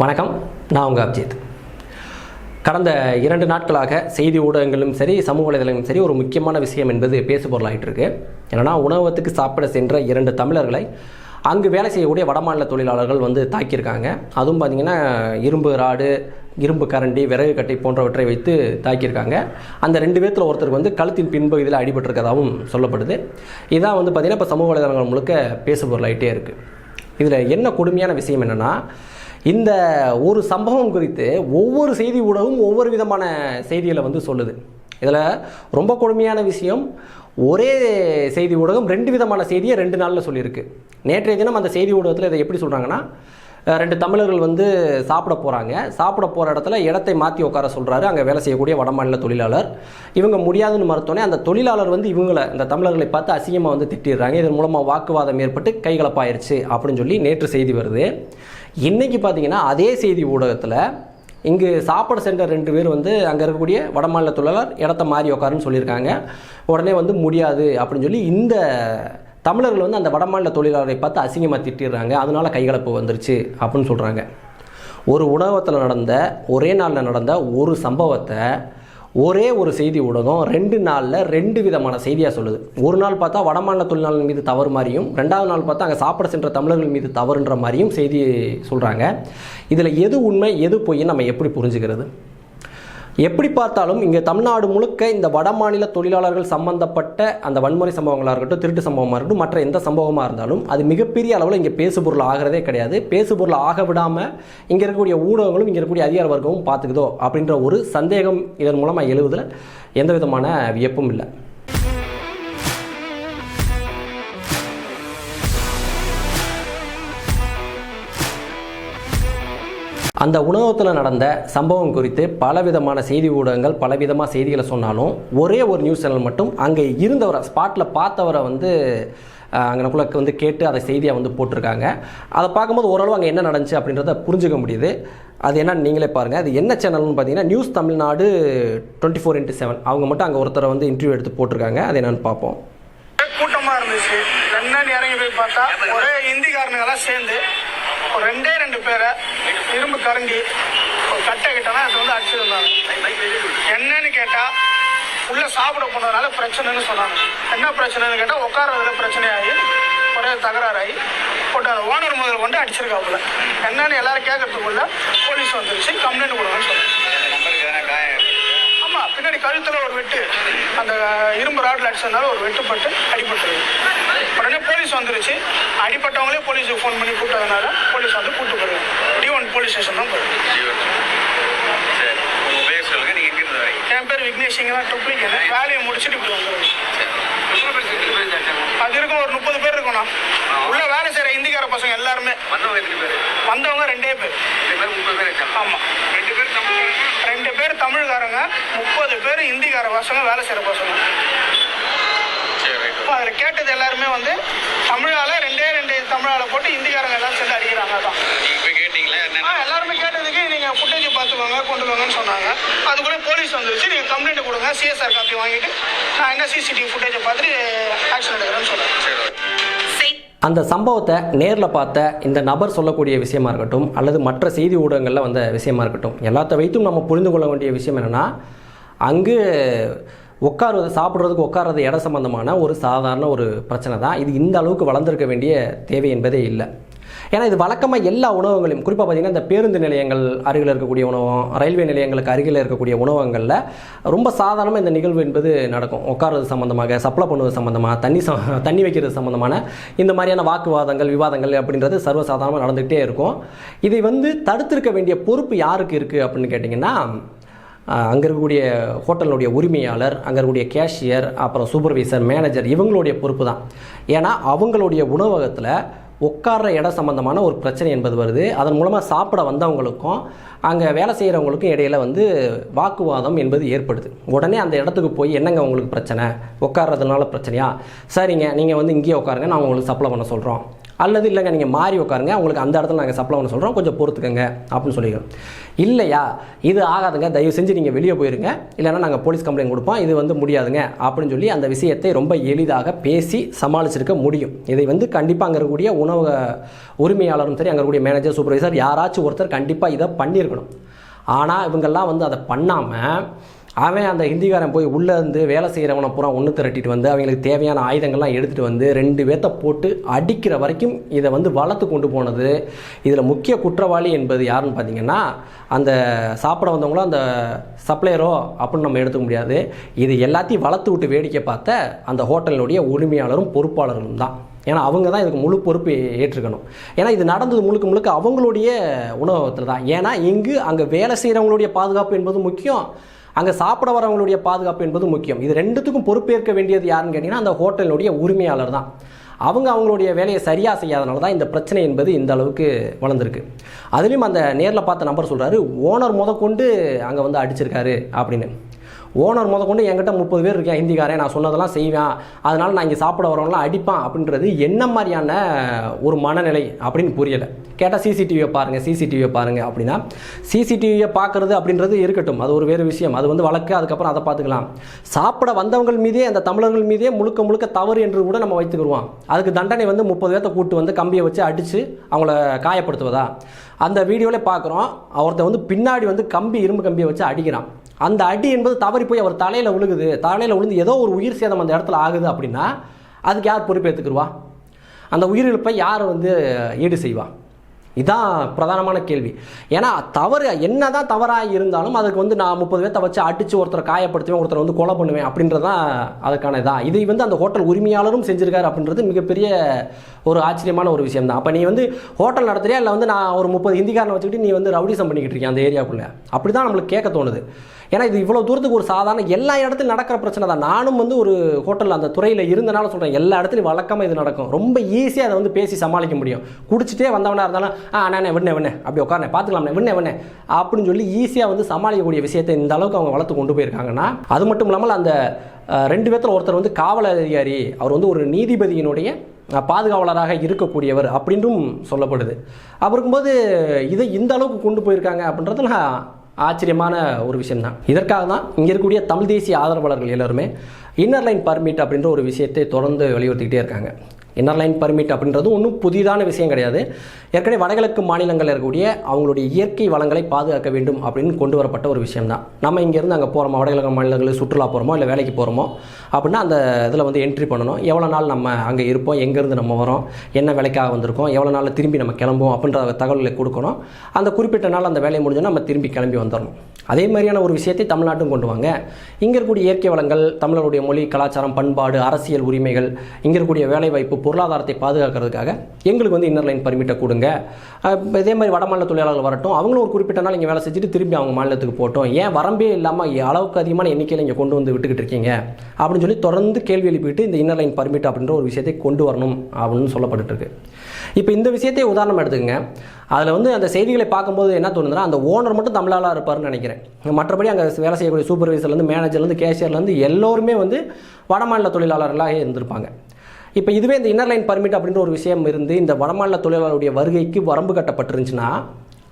வணக்கம். நான் உங்கள் அப்ஜித். கடந்த இரண்டு நாட்களாக செய்தி ஊடகங்களும் சரி சமூக வலைதளங்களும் சரி ஒரு முக்கியமான விஷயம் என்பது பேசுபொருளாயிட்டு இருக்கு என்னன்னா உணவகத்துக்கு சாப்பிட சென்ற இரண்டு தமிழர்களை அங்கு வேலை செய்யக்கூடிய வடமாநில தொழிலாளர்கள் வந்து தாக்கியிருக்காங்க. அதுவும் பார்த்திங்கன்னா இரும்பு ராடு இரும்பு கரண்டி விறகு கட்டை போன்றவற்றை வைத்து தாக்கியிருக்காங்க. அந்த ரெண்டு பேர்த்தில் ஒருத்தருக்கு வந்து கழுத்தின் பின்பகுதியில் அடிபட்டிருக்கதாகவும் சொல்லப்படுது. இதான் வந்து பார்த்திங்கன்னா இப்போ சமூக வலைதளங்கள் முழுக்க பேசுபொருளாயிட்டே இருக்குது இதில் என்ன கொடுமையான விஷயம் என்னென்னா இந்த ஒரு சம்பவம் குறித்து ஒவ்வொரு செய்தி ஊடகமும் ஒவ்வொரு விதமான செய்திகளை வந்து சொல்லுது. இதில் ரொம்ப கொடுமையான விஷயம் ஒரே செய்தி ஊடகம் ரெண்டு விதமான செய்தியை ரெண்டு நாளில் சொல்லியிருக்கு. நேற்றைய தினம் அந்த செய்தி ஊடகத்தில் இதை எப்படி சொல்கிறாங்கன்னா ரெண்டு தமிழர்கள் வந்து சாப்பிட போகிறாங்க சாப்பிட போகிற இடத்துல இடத்தை மாற்றி உட்கார சொல்கிறாரு அங்கே வேலை செய்யக்கூடிய வடமாநில தொழிலாளர். இவங்க முடியாதுன்னு மறுத்தோன்னே அந்த தொழிலாளர் வந்து இவங்களை இந்த தமிழர்களை பார்த்து அசிங்கமாக வந்து திட்டிடுறாங்க. இதன் மூலமாக வாக்குவாதம் ஏற்பட்டு கைகலப்பாயிருச்சு அப்படின்னு சொல்லி நேற்று செய்தி வருது. இன்றைக்கி பார்த்தீங்கன்னா அதே செய்தி ஊடகத்தில் இங்கு சாப்பாடு சென்டர் ரெண்டு பேர் வந்து அங்கே இருக்கக்கூடிய வடமாநில தொழிலாளர் இடத்த மாறி உட்காருன்னு சொல்லியிருக்காங்க. உடனே வந்து முடியாது அப்படின்னு சொல்லி இந்த தமிழர்கள் வந்து அந்த வடமாநில தொழிலாளரை பார்த்து அசிங்கமாக திட்டிடுறாங்க. அதனால கைகலப்பு வந்துருச்சு அப்படின்னு சொல்கிறாங்க ஒரு உணவகத்தில் நடந்த ஒரே நாளில் நடந்த ஒரு சம்பவத்தை ஒரே ஒரு செய்தி ஊடகம் ரெண்டு நாளில் ரெண்டு விதமான செய்தியாக சொல்லுது. ஒரு நாள் பார்த்தா வடமாநில தொழிலாளர்கள் மீது தவறு மாதிரியும் ரெண்டாவது நாள் பார்த்தா அங்கே சாப்பிட சென்ற தமிழர்கள் மீது தவறுன்ற மாதிரியும் செய்தி சொல்கிறாங்க இதில் எது உண்மை எது பொய்ன்னு நம்ம எப்படி புரிஞ்சுக்கிறது? எப்படி பார்த்தாலும் இங்கே தமிழ்நாடு முழுக்க இந்த வடமாநில தொழிலாளர்கள் சம்பந்தப்பட்ட அந்த வன்முறை சம்பவங்களாக இருக்கட்டும் திருட்டு சம்பவமாக இருக்கட்டும் மற்ற எந்த சம்பவமாக இருந்தாலும் அது மிகப்பெரிய அளவில் இங்கே பேசுபொருள் ஆகிறதே கிடையாது. பேசுபொருள் ஆக விடாமல் இங்கே இருக்கக்கூடிய ஊடகங்களும் இங்கே இருக்கக்கூடிய அதிகார வர்க்கமும் பார்த்துக்குதோ அப்படின்ற ஒரு சந்தேகம் இதன் மூலமாக எழுவதில் எந்த விதமான வியப்பும் இல்லை. அந்த உணவகத்தில் நடந்த சம்பவம் குறித்து பலவிதமான செய்தி ஊடகங்கள் பலவிதமாக செய்திகளை சொன்னாலும் ஒரே ஒரு நியூஸ் சேனல் மட்டும் அங்கே இருந்தவரை ஸ்பாட்டில் பார்த்தவரை வந்து அங்கனக்குள்ள வந்து கேட்டு அதை செய்தியாக வந்து போட்டிருக்காங்க. அதை பார்க்கும்போது ஓரளவு அங்கே என்ன நடந்துச்சு அப்படின்றத புரிஞ்சுக்க முடியுது. அது என்னன்னு நீங்களே பாருங்கள் அது என்ன சேனல்னு பார்த்தீங்கன்னா news Tamil Nadu twenty four into seven அவங்க மட்டும் அங்கே ஒருத்தரை வந்து இன்டர்வியூ எடுத்து போட்டிருக்காங்க. அது என்னன்னு பார்ப்போம். கூட்டமாக இருந்துச்சு. ரெண்டு இறங்கி போய் பார்த்தா ஒரே இந்திக்காரனுங்க எல்லாம் சேர்ந்து ரெண்டே ரெண்டு பேரை இரும்பு கரண்டி ஒரு கட்டை கிட்டனா அது வந்து அடிச்சிருந்தாங்க. என்னன்னு கேட்டா உள்ள சாப்பிட போனதுனால பிரச்சனைன்னு சொன்னாங்க. என்ன பிரச்சனைன்னு கேட்டா உட்கார்றதுல பிரச்சனையாகி ஒரே தகராறாகி போட்டு அந்த ஓனர் முதல் கொண்டு அடிச்சிருக்காப்புல. என்னன்னு எல்லாரும் கேட்கறதுக்குள்ள போலீஸ் வந்துருச்சு கம்ப்ளைண்ட் கொடுங்கன்னு சொன்னாங்க பின்னாடி கழுத்துல ஒரு வெட்டு அந்த இரும்பு ராட்ல அடிச்சதுனால ஒரு வெட்டுப்பட்டு அடிபட்டுருது. உடனே போலீஸ் வந்துருச்சு. அடிப்பட்டவங்களே போலீஸுக்கு ஃபோன் பண்ணி கூப்பிட்டதுனால போலீஸ் வந்து கூப்பிட்டு போயிருங்க டி ஒன் போலீஸ் ஸ்டேஷன் தான் வரீங்க என் பேர் விக்னேஷிங்க தான் டுப்ளிகேன் வேலையை முடிச்சுட்டு இப்படி வந்துருங்க அது இருக்கும். ஒரு முப்பது பேர் இருக்கும்ண்ணா உள்ள வேலை செய்யற இந்திக்கார பசங்க எல்லாருமே. வந்தவங்க எத்தனை பேர்? வந்தவங்க ரெண்டே பேர். ஆமா. ரெண்டு பேர் ரெண்டு பேர் தமிழ்காரங்க முப்பது பேர் இந்திக்கார பசங்க வேலை செய்யற பசங்க இப்போ அதில் கேட்டது எல்லாருமே வந்து தமிழால ரெண்டே ரெண்டு தமிழால போட்டு இந்திக்காரங்க எல்லாம் சேர்ந்து அடிக்கிறாங்க அதான். ஆ என்ன எல்லாருமே கேட்டதுக்கு நீங்கள் ஃபுட்டேஜ் பார்த்துக்கோங்க கொண்டு வாங்கன்னு சொன்னாங்க. அதுக்குள்ளே போலீஸ் வந்துருச்சு நீங்கள் கம்ப்ளைண்ட் கொடுங்க சிஎஸ்ஆர் காப்பி வாங்கிட்டு நான் என்ன சிசிடிவி ஃபுட்டேஜை பார்த்துட்டு ஆக்ஷன் எடுக்கிறேன்னு சொன்னேன். அந்த சம்பவத்தை நேரில் பார்த்த இந்த நபர் சொல்லக்கூடிய விஷயமா இருக்கட்டும் அல்லது மற்ற செய்தி ஊடகங்களில் வந்த விஷயமா இருக்கட்டும் எல்லாத்த வைத்தும் நம்ம புரிந்து கொள்ள வேண்டிய விஷயம் என்னென்னா அங்கு உட்காருவது சாப்பிட்றதுக்கு உட்காரது இட சம்பந்தமான ஒரு சாதாரண ஒரு பிரச்சனை தான் இது இந்த அளவுக்கு வளர்ந்துருக்க வேண்டிய தேவை என்பதே இல்லை. ஏன்னா இது வழக்கமாக எல்லா உணவகங்களையும் குறிப்பாக பார்த்தீங்கன்னா இந்த பேருந்து நிலையங்கள் அருகில் இருக்கக்கூடிய உணவகம் ரயில்வே நிலையங்களுக்கு அருகில் இருக்கக்கூடிய உணவகங்களில் ரொம்ப சாதாரணமாக இந்த நிகழ்வு என்பது நடக்கும். உட்காரது சம்மந்தமாக சப்ளை பண்ணுவது சம்மந்தமாக தண்ணி தண்ணி வைக்கிறது சம்மந்தமான இந்த மாதிரியான வாக்குவாதங்கள் விவாதங்கள் அப்படின்றது சர்வசாதாரணமாக நடந்துகிட்டே இருக்கும். இதை வந்து தடுத்திருக்க வேண்டிய பொறுப்பு யாருக்கு இருக்குது அப்படின்னு கேட்டிங்கன்னா அங்கே இருக்கக்கூடிய ஹோட்டலுடைய உரிமையாளர் அங்கே இருக்கக்கூடிய கேஷியர் அப்புறம் சூப்பர்வைசர் மேனேஜர் இவங்களுடைய பொறுப்பு தான். ஏன்னா அவங்களுடைய உணவகத்தில் உட்கார்ற இடம் சம்பந்தமான ஒரு பிரச்சனை என்பது வருது. அதன் மூலமாக சாப்பிட வந்தவங்களுக்கும் அங்கே வேலை செய்கிறவங்களுக்கும் இடையில வந்து வாக்குவாதம் என்பது ஏற்படுது. உடனே அந்த இடத்துக்கு போய் என்னங்க உங்களுக்கு பிரச்சனை? உட்கார்றதுனால பிரச்சனையா? சரிங்க நீங்கள் வந்து இங்கேயே உட்காருங்க நான் உங்களுக்கு சப்ளை பண்ண சொல்கிறோம் அல்லது இல்லைங்க நீங்கள் மாறி உட்காருங்க உங்களுக்கு அந்த இடத்துல நாங்கள் சப்ளை பண்ண சொல்கிறோம் கொஞ்சம் பொறுத்துக்கங்க அப்படின்னு சொல்லிடுறோம் இல்லையா? இது ஆகாதுங்க தயவு செஞ்சு நீங்கள் வெளியே போயிருங்க. இல்லைன்னா நாங்கள் போலீஸ் கம்ப்ளைண்ட் கொடுப்போம் இது வந்து முடியாதுங்க அப்படின்னு சொல்லி அந்த விஷயத்தை ரொம்ப எளிதாக பேசி சமாளிச்சிருக்க முடியும். இதை வந்து கண்டிப்பாக அங்கே இருக்கக்கூடிய உணவு உரிமையாளரும் சரி அங்கே இருக்கக்கூடிய மேனேஜர் சூப்பர்வைசர் யாராச்சும் ஒருத்தர் கண்டிப்பாக இதை பண்ணியிருக்கணும். ஆனால் இவங்கெல்லாம் வந்து அதை பண்ணாமல் அவன் அந்த ஹிந்திக்காரன் போய் உள்ளே இருந்து வேலை செய்கிறவனை பூரா ஒன்று திரட்டிட்டு வந்து அவங்களுக்கு தேவையான ஆயுதங்கள்லாம் எடுத்துகிட்டு வந்து ரெண்டு பேர்த்த போட்டு அடிக்கிற வரைக்கும் இதை வந்து வளர்த்து கொண்டு போனது. இதில் முக்கிய குற்றவாளி என்பது யாருன்னு பார்த்தீங்கன்னா அந்த சாப்பிட வந்தவங்களும் அந்த சப்ளையரோ அப்படின்னு நம்ம எடுத்துக்க முடியாது. இது எல்லாத்தையும் வளர்த்து விட்டு வேடிக்கை பார்த்த அந்த ஹோட்டலினுடைய உரிமையாளரும் பொறுப்பாளர்களும் தான். ஏன்னா அவங்க தான் இதுக்கு முழு பொறுப்பு ஏற்றுக்கணும் ஏன்னா இது நடந்தது முழுக்க முழுக்க அவங்களுடைய உணவகத்தில் தான். ஏன்னா இங்கு அங்கே வேலை செய்கிறவங்களுடைய பாதுகாப்பு என்பது முக்கியம். அங்கே சாப்பிட வரவங்களுடைய பாதுகாப்பு என்பது முக்கியம். இது ரெண்டுத்துக்கும் பொறுப்பேற்க வேண்டியது யாருன்னு கேட்டிங்கன்னா அந்த ஹோட்டலினுடைய உரிமையாளர் தான். அவங்க அவங்களுடைய வேலையை சரியாக செய்யாதனால தான் இந்த பிரச்சனை என்பது இந்த அளவுக்கு வளர்ந்துருக்கு. அதுலேயும் அந்த நேரில் பார்த்த நம்பர் சொல்கிறாரு ஓனர் முதற்கொண்டு அங்கே வந்து அடிச்சிருக்காரு அப்படின்னு. ஓனர் முதற்கொண்டு என்கிட்ட முப்பது பேர் இருக்கேன் ஹிந்திக்காரன் நான் சொன்னதெல்லாம் செய்வேன். அதனால் நான் இங்கே சாப்பிட வரவங்களாம் அடிப்பான் அப்படின்றது என்ன மாதிரியான ஒரு மனநிலை அப்படின்னு புரியலை. கேட்டால் சிசிடிவியை பாருங்கள் சிசிடிவியை பாருங்கள் அப்படின்னா சிசிடிவியை பார்க்குறது அப்படின்றது இருக்கட்டும். அது ஒரு வேறு விஷயம். அது வந்து வழக்கு அதுக்கப்புறம் அதை பார்த்துக்கலாம். சாப்பிட வந்தவங்கள் மீதே அந்த தமிழர்கள் மீதே முழுக்க முழுக்க தவறு என்று கூட நம்ம வைத்துக்கிடுவோம் அதுக்கு தண்டனை வந்து முப்பது பேர்த்த கூட்டு வந்து கம்பியை வச்சு அடித்து அவங்கள காயப்படுத்துவதா? அந்த வீடியோவில் பார்க்குறோம். ஒருத்தன் வந்து பின்னாடி வந்து கம்பி இரும்பு கம்பியை வச்சு அடிக்கிறான். அந்த அடி என்பது தவறி போய் அவர் தலையில் விழுகுது தலையில் விழுந்து ஏதோ ஒரு உயிர் சேதம் அந்த இடத்துல ஆகுது அப்படின்னா அதுக்கு யார் பொறுப்பேற்றுக்குருவா அந்த உயிரிழப்பை யார் வந்து ஈடு செய்வா? இதான் பிரதானமான கேள்வி. ஏன்னா தவறு என்ன தான் தவறாக இருந்தாலும் அதுக்கு வந்து நான் முப்பது பேர்த்த வச்சு அடித்து ஒருத்தரை காயப்படுத்துவேன் ஒருத்தரை வந்து கொலை பண்ணுவேன் அப்படின்றது தான் அதுக்கான இதாக இதை வந்து அந்த ஹோட்டல் உரிமையாளரும் செஞ்சிருக்காரு அப்படின்றது மிகப்பெரிய ஒரு ஆச்சரியமான ஒரு விஷயம் தான் அப்போ நீ வந்து ஹோட்டல் நடத்துறியா? இல்லை வந்து நான் ஒரு முப்பது ஹிந்திக்காரனை வச்சுக்கிட்டு நீ வந்து ரவுடிசம் பண்ணிக்கிட்டு இருக்கேன் அந்த ஏரியாக்குள்ளே? அப்படி தான் நம்மளுக்கு கேட்க தோணுது. ஏன்னா இது இவ்வளோ தூரத்துக்கு ஒரு சாதாரண எல்லா இடத்துலையும் நடக்கிற பிரச்சனை தான். நானும் வந்து ஒரு ஹோட்டலில் அந்த துறையில் இருந்தனால சொல்கிறேன் எல்லா இடத்துலையும் வழக்கமாக இது நடக்கும். ரொம்ப ஈஸியாக அதை வந்து பேசி சமாளிக்க முடியும். குடிச்சிட்டே வந்தவனாக இருந்தாலும் ஆ அண்ணே விண்ணே விண்ணே. அப்படி உட்காரனே பார்த்துக்கலாம்ண்ணே விண்ணே விண்ணே. அப்படின்னு சொல்லி ஈஸியாக வந்து சமாளிக்கக்கூடிய விஷயத்தை இந்த அளவுக்கு அவங்க வளர்த்து கொண்டு போயிருக்காங்கன்னா அது மட்டும் இல்லாமல் அந்த ரெண்டு பேர்த்தில் ஒருத்தர் வந்து காவல் அதிகாரி அவர் வந்து ஒரு நீதிபதியினுடைய பாதுகாவலராக இருக்கக்கூடியவர் அப்படின்றும் சொல்லப்படுது. அப்படி இருக்கும்போது இதை இந்த அளவுக்கு கொண்டு போயிருக்காங்க அப்படின்றதுல ஆச்சரியமான ஒரு விஷயம் தான் இதற்காக தான் இங்கே இருக்கக்கூடிய தமிழ் தேசிய ஆதரவாளர்கள் எல்லாருமே இன்னர் லைன் பர்மிட் அப்படின்ற ஒரு விஷயத்தை தொடர்ந்து வலியுறுத்திக்கிட்டே இருக்காங்க. இன்னர் லைன் பர்மிட் அப்படின்றது ஒன்றும் புதிதான விஷயம் கிடையாது. ஏற்கனவே வடகிழக்கு மாநிலங்களில் இருக்கக்கூடிய அவங்களுடைய இயற்கை வளங்களை பாதுகாக்க வேண்டும் அப்படின்னு கொண்டு வரப்பட்ட ஒரு விஷயம் தான் நம்ம இங்கேருந்து அங்கே போகிறோமோ வடகிழக்கு மாநிலங்களுக்கு சுற்றுலா போகிறோமோ இல்லை வேலைக்கு போகிறோமோ அப்படின்னா அந்த இதில் வந்து என்ட்ரி பண்ணணும். எவ்வளோ நாள் நம்ம அங்கே இருப்போம்? எங்கேருந்து நம்ம வரோம்? என்ன வேலைக்காக வந்திருக்கோம்? எவ்வளோ நாளில் திரும்பி நம்ம கிளம்புவோம்? அப்படின்ற தகவல்களை கொடுக்கணும். அந்த குறிப்பிட்ட நாள் அந்த வேலையை முடிஞ்சோன்னா நம்ம திரும்பி கிளம்பி வந்துடணும் அதே மாதிரியான ஒரு விஷயத்தை தமிழ்நாட்டும் கொண்டு வாங்க. இங்கே இருக்கக்கூடிய இயற்கை வளங்கள் தமிழருடைய மொழி கலாச்சாரம் பண்பாடு அரசியல் உரிமைகள் இங்கே இருக்கக்கூடிய வேலைவாய்ப்பு பொருளாதாரத்தை பாதுகாக்கிறதுக்காக எங்களுக்கு வந்து இன்னர் லைன் பர்மிட்டை கொடுங்க. இதே மாதிரி வட மாநில தொழிலாளர்கள் வரட்டும் அவங்களும் ஒரு குறிப்பிட்ட நாள் இங்கே வேலை செஞ்சுட்டு திரும்பி அவங்க மாநிலத்துக்கு போட்டோம் ஏன் வரம்பே இல்லாமல் அளவுக்கு அதிகமான எண்ணிக்கையில் இங்கே கொண்டு வந்து விட்டுக்கிட்டு இருக்கீங்க? அப்படின்னு சொல்லி தொடர்ந்து கேள்வி எழுப்பிட்டு இந்த இன்னர் லைன் பர்மிட் அப்படின்ற ஒரு விஷயத்தை கொண்டு வரணும் அப்படின்னு சொல்லப்பட்டுட்டு இருக்கு. இப்போ இந்த விஷயத்தை உதாரணம் எடுத்துக்கங்க. அதில் வந்து அந்த செய்திகளை பார்க்கும்போது என்ன தோணுதுன்னா அந்த ஓனர் மட்டும் தமிழாளாக இருப்பார்னு நினைக்கிறேன். மற்றபடி அங்கே வேலை செய்யக்கூடிய சூப்பர்வைசர்லேருந்து மேனேஜர்லேருந்து கேஷியர்லேருந்து எல்லோருமே வந்து வடமாநில தொழிலாளர்களாக இருந்திருப்பாங்க. இப்போ இதுவே இந்த இன்னர் லைன் பர்மிட் அப்படின்ற ஒரு விஷயம் இருந்து இந்த வடமாநில தொழிலாளருடைய வருகைக்கு வரம்பு கட்டப்பட்டிருந்துச்சுன்னா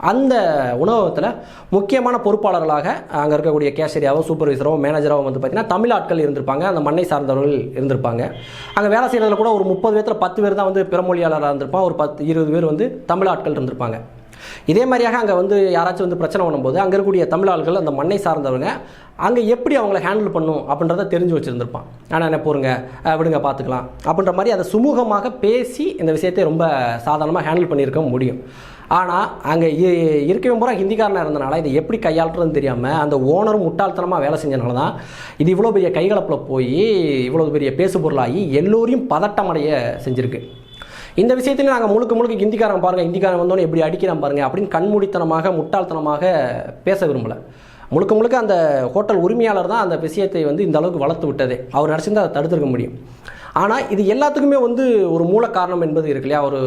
அந்த உணவகத்தில் முக்கியமான பொறுப்பாளர்களாக அங்கே இருக்கக்கூடிய கேஷரியாவோ சூப்பர்வைசரோ மேனேஜராகவும் வந்து பார்த்திங்கன்னா தமிழ் ஆட்கள் இருந்திருப்பாங்க. அந்த மண்ணை சார்ந்தவர்கள் இருந்திருப்பாங்க. அங்கே வேலை செய்கிறதுல கூட ஒரு முப்பது பேர்த்தில் பத்து பேர் தான் வந்து பிறமொழியாளராக இருந்திருப்பான் ஒரு பத்து இருபது பேர் வந்து தமிழ் ஆட்கள் இருந்திருப்பாங்க. இதே மாதிரியாக அங்கே வந்து யாராச்சும் வந்து பிரச்சனை பண்ணும்போது அங்கே இருக்கக்கூடிய தமிழ் ஆள்கள் அந்த மண்ணை சார்ந்தவங்க அங்கே எப்படி அவங்கள ஹேண்டில் பண்ணும் அப்படின்றத தெரிஞ்சு வச்சுருந்துருப்பான். ஆனால் என்ன போருங்க விடுங்க பார்த்துக்கலாம் அப்படின்ற மாதிரி அதை சுமூகமாக பேசி இந்த விஷயத்தை ரொம்ப சாதாரணமாக ஹேண்டில் பண்ணியிருக்க முடியும். ஆனால் அங்கே இருக்கவே பூரா ஹிந்திக்காரனாக இருந்தனால இதை எப்படி கையாளுறதுன்னு தெரியாமல் அந்த ஓனரும் முட்டாள்தனமாக வேலை செஞ்சனால தான் இது இவ்வளோ பெரிய கைகலப்பில் போய் இவ்வளோ பெரிய பேசு பொருளாகி எல்லோரையும் பதட்டமடைய செஞ்சுருக்கு. இந்த விஷயத்தில் நாங்கள் முழுக்க முழுக்க ஹிந்திக்காரன் பாருங்க. ஹிந்திக்காரன் வந்தோன்னே எப்படி அடிக்கிறான் பாருங்க. அப்படின்னு கண்மூடித்தனமாக முட்டாள்தனமாக பேச விரும்பல. முழுக்க முழுக்க அந்த ஹோட்டல் உரிமையாளர் தான் அந்த விஷயத்தை வந்து இந்த அளவுக்கு வளர்த்து விட்டதே. அவர் நடிச்சிருந்தால் அதை தடுத்துருக்க முடியும். ஆனால் இது எல்லாத்துக்குமே வந்து ஒரு மூல காரணம் என்பது இருக்கு இல்லையா? ஒரு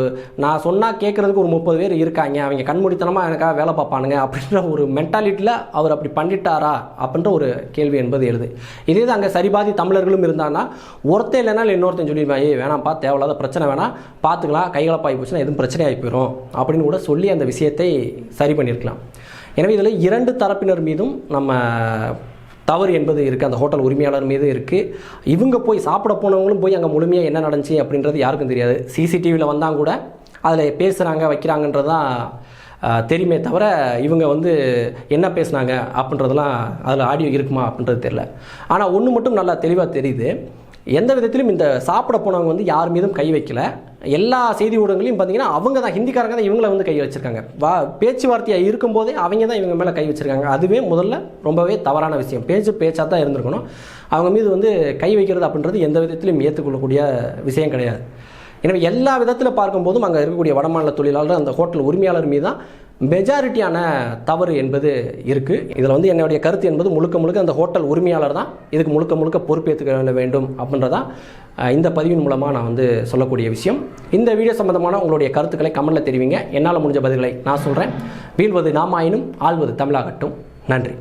நான் சொன்னால் கேட்குறதுக்கு ஒரு முப்பது பேர் இருக்காங்க. அவங்க கண்மூடித்தனமாக எனக்காக வேலை பார்ப்பானுங்க அப்படின்ற ஒரு மென்டாலிட்டியில் அவர் அப்படி பண்ணிட்டாரா? அப்படின்ற ஒரு கேள்வி என்பது எழுது. இதே தான் அங்கே சரிபாதி தமிழர்களும் இருந்தாங்கன்னா ஒருத்தன் இல்லைனாலும் இன்னொருத்தன் சொல்லிடுவான் ஏய் வேணாம்ப்பா தேவையில்லாத பிரச்சனை வேணாம். பார்த்துக்கலாம். கைகலப்பாகி போச்சுன்னா எதுவும் பிரச்சனை போயிடும் அப்படின்னு கூட சொல்லி அந்த விஷயத்தை சரி பண்ணியிருக்கலாம். எனவே இதில் இரண்டு தரப்பினர் மீதும் நம்ம தவறு என்பது இருக்குது அந்த ஹோட்டல் உரிமையாளர் மீது இருக்குது இவங்க போய் சாப்பிட போனவங்களும் போய் அங்கே முழுமையாக என்ன நடந்துச்சு அப்படின்றது யாருக்கும் தெரியாது. சிசிடிவியில் வந்தால் கூட அதில் பேசுகிறாங்க வைக்கிறாங்கன்றது தான் தெரியுமே தவிர இவங்க வந்து என்ன பேசுனாங்க அப்படின்றதெல்லாம் அதில் ஆடியோ இருக்குமா அப்படின்றது தெரில ஆனால் ஒன்று மட்டும் நல்லா தெளிவாக தெரியுது. எந்த விதத்திலும் இந்த சாப்பிட போனவங்க வந்து யார் மீதும் கை வைக்கல. எல்லா செய்தி ஊடகங்களையும் பார்த்தீங்கன்னா அவங்க தான் ஹிந்திக்காரங்க தான் இவங்களை வந்து கை வச்சிருக்காங்க. வா பேச்சுவார்த்தையாக இருக்கும்போதே அவங்க தான் இவங்க மேலே கை வச்சிருக்காங்க. அதுவே முதல்ல ரொம்பவே தவறான விஷயம். பேச்சு பேச்சாக தான் இருந்திருக்கணும். அவங்க மீது வந்து கை வைக்கிறது அப்படின்றது எந்த விதத்திலையும் ஏற்றுக்கொள்ளக்கூடிய விஷயம் கிடையாது. எனவே எல்லா விதத்தில் பார்க்கும்போதும் அங்கே இருக்கக்கூடிய வடமாநில தொழிலாளர் அந்த ஹோட்டல் உரிமையாளர் மீது தான் மெஜாரிட்டியான தவறு என்பது இருக்குது இதில் வந்து என்னுடைய கருத்து என்பது முழுக்க முழுக்க அந்த ஹோட்டல் உரிமையாளர் தான் இதுக்கு முழுக்க முழுக்க பொறுப்பேற்றுக்க வேண்டும் அப்படின்றதான் இந்த பதிவின் மூலமாக நான் வந்து சொல்லக்கூடிய விஷயம். இந்த வீடியோ சம்பந்தமான உங்களுடைய கருத்துக்களை கமெண்டில் தெரிவிங்க. என்னால் முடிஞ்ச பதில்களை நான் சொல்கிறேன் வீழ்வது நாமாயினும் ஆள்வது தமிழாகட்டும். நன்றி.